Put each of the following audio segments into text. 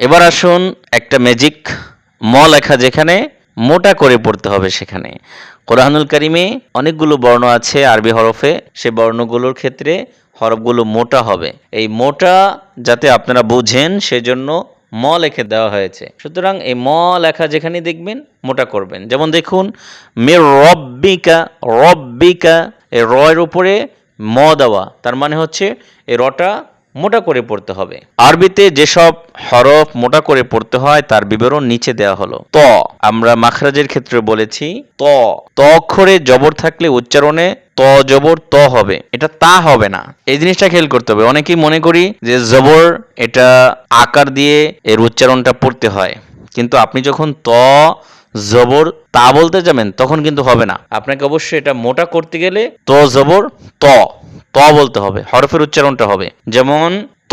এবার আসুন একটা ম্যাজিক ম লেখা যেখানে মোটা করে পড়তে হবে সেখানে। কোরআনুল কারিমে অনেকগুলো বর্ণ আছে আরবি হরফে, সে বর্ণগুলোর ক্ষেত্রে হরফগুলো মোটা হবে। এই মোটা যাতে আপনারা বুঝেন সেজন্য ম লেখে দেওয়া হয়েছে। সুতরাং এই ম লেখা যেখানে দেখবেন, মোটা করবেন। যেমন দেখুন মে রব্বিকা রব্বিকা, এই রয়ের উপরে ম দেওয়া। তার মানে হচ্ছে, এই রটা মোটা করে পড়তে হবে। আরবিতে যেসব হরফ মোটা করে পড়তে হয়, তার বিবরণ নিচে দেওয়া হলো। ত। আমরা মাখরাজের ক্ষেত্রে বলেছি, ত। ত অক্ষরে জবর থাকলে উচ্চারণে ত জবর ত হবে। এটা তা হবে না। এই জিনিসটা খেয়াল করতে হবে। অনেকেই মনে করি যে জবর এটা আকার দিয়ে এর উচ্চারণটা পড়তে হয়। কিন্তু আপনি যখন ত, জবর, তা বলতে যাবেন, তখন কিন্তু হবে না। আপনাকে অবশ্যই এটা মোটা করতে গেলে ত, জবর, ত। ত বলতে হবে, হরফের উচ্চারণটা হবে। যেমন ত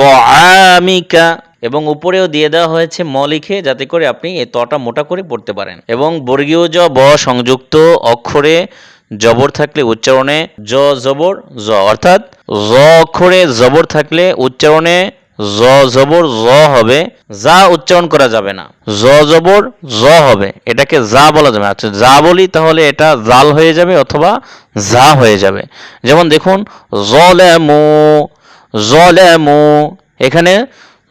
আমিকা এবং উপরেও দিয়ে দেওয়া হয়েছে ম লিখে যাতে করে আপনি এই তটা মোটা করে পড়তে পারেন। এবং বর্গীয় জ, ব সংযুক্ত অক্ষরে জবর থাকলে উচ্চারণে জ জবর জ অর্থাৎ জ অক্ষরে জবর থাকলে উচ্চারণে জ জবর জ হবে, যা উচ্চারণ করা যাবে না। জ জবর জ হবে, এটাকে যা বলা যাবে। আচ্ছা যা বলি তাহলে এটা জাল হয়ে যাবে অথবা যা হয়ে যাবে। যেমন দেখুন, জলেমু জলেমু, এখানে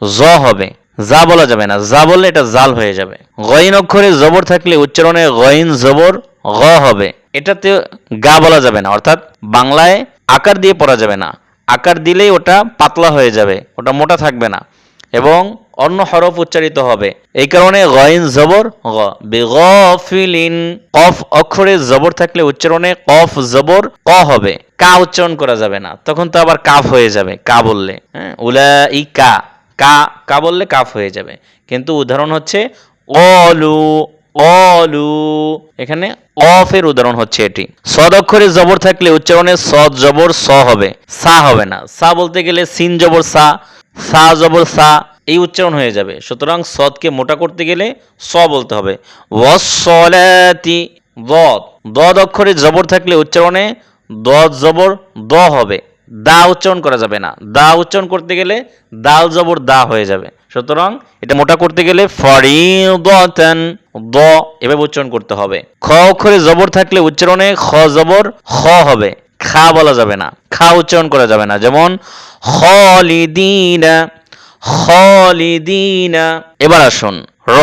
জ হবে, যা বলা যাবে না। যা বললে এটা জাল হয়ে যাবে। গইন অক্ষরে জবর থাকলে উচ্চারণে গইন জবর গ হবে। এটাতে গা বলা যাবে না, অর্থাৎ বাংলায় আকার দিয়ে পড়া যাবে না। আকার দিলেই ওটা পাতলা হয়ে যাবে, ওটা মোটা থাকবে না এবং অন্য হরফ উচ্চারিত হবে। এই কারণে গইন জবর গ। কফ অক্ষরে জবর থাকলে উচ্চারণে কফ জবর ক হবে। কা উচ্চারণ করা যাবে না, তখন তো আবার কাফ হয়ে যাবে, কা বললে। হ্যাঁ উলা ই কা কা কা বললে কাফ হয়ে যাবে। কিন্তু উদাহরণ হচ্ছে অলু অলু। এখানে অফের উদাহরণ হচ্ছে এটি। সদ অক্ষরে জবর থাকলে উচ্চারণে সদ জবর স হবে। সা হবে না। সা বলতে গেলে সিন জবর সা সা জবর সা, এই উচ্চারণ হয়ে যাবে। সুতরাং সদকে মোটা করতে গেলে স বলতে হবে। ওয়াসলাতি দদ। দদ অক্ষরে জবর থাকলে উচ্চারণে দদ জবর দ হবে। দা উচ্চারণ করা যাবে না। দা উচ্চারণ করতে গেলে দাল জবর দা হয়ে যাবে। সুতরাং এটা মোটা করতে গেলে ফরিদতান, দ এভাবে উচ্চারণ করতে হবে। খ অক্ষরে জবর থাকলে উচ্চারণে খ জবর, খ হবে। খা বলা যাবে না। খা উচ্চারণ করা যাবে না। যেমন, খলিদিনা খলিদিনা। এবার আসুন, র।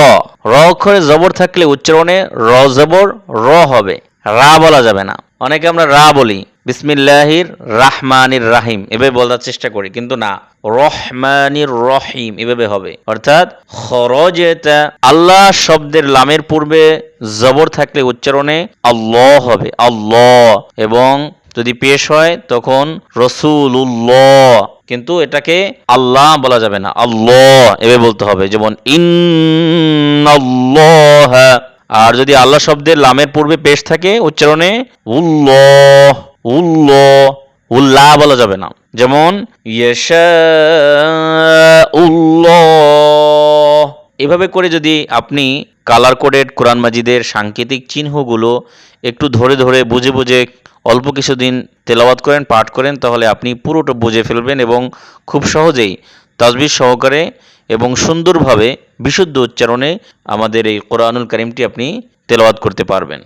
র অক্ষরে জবর থাকলে উচ্চারণে র জবর, র হবে। রা বলা যাবে না। অনেকে আমরা রা বলি। বিসমিল্লাহির রাহমানির রাহিম। এভাবে বলার চেষ্টা করি, কিন্তু না। রহমানির রহিম, এভাবে হবে। অর্থাৎ, খরজেতা, আল্লাহ শব্দের লামের পূর্বে জবর থাকলে উচ্চারণে আল্লাহ হবে, আল্লাহ। এবং যদি পেশ হয়, তখন রসুল্লাহ কিন্তু এটাকে আল্লাহ বলা যাবে না, আল্লাহ। এভাবে বলতে হবে, যেমন ইন আর যদি আল্লাহ শব্দের লামের পূর্বে পেশ থাকে, উচ্চারণে উল্লাহ। উল্লাহ উল্লাহ বলা যাবে না। যেমন উল্লাহ এভাবে করে যদি আপনি কালার কোডেড কোরআন মাজিদের সাংকেতিক চিহ্নগুলো একটু ধরে ধরে বুঝে বুঝে অল্প কিছুদিন তেলাওয়াত করেন, পাঠ করেন, তাহলে আপনি পুরোটা বুঝে ফেলবেন এবং খুব সহজেই তাজবির সহকারে এবং সুন্দরভাবে বিশুদ্ধ উচ্চারণে আমাদের এই কোরআনুল করিমটি আপনি তেলাওয়াত করতে পারবেন।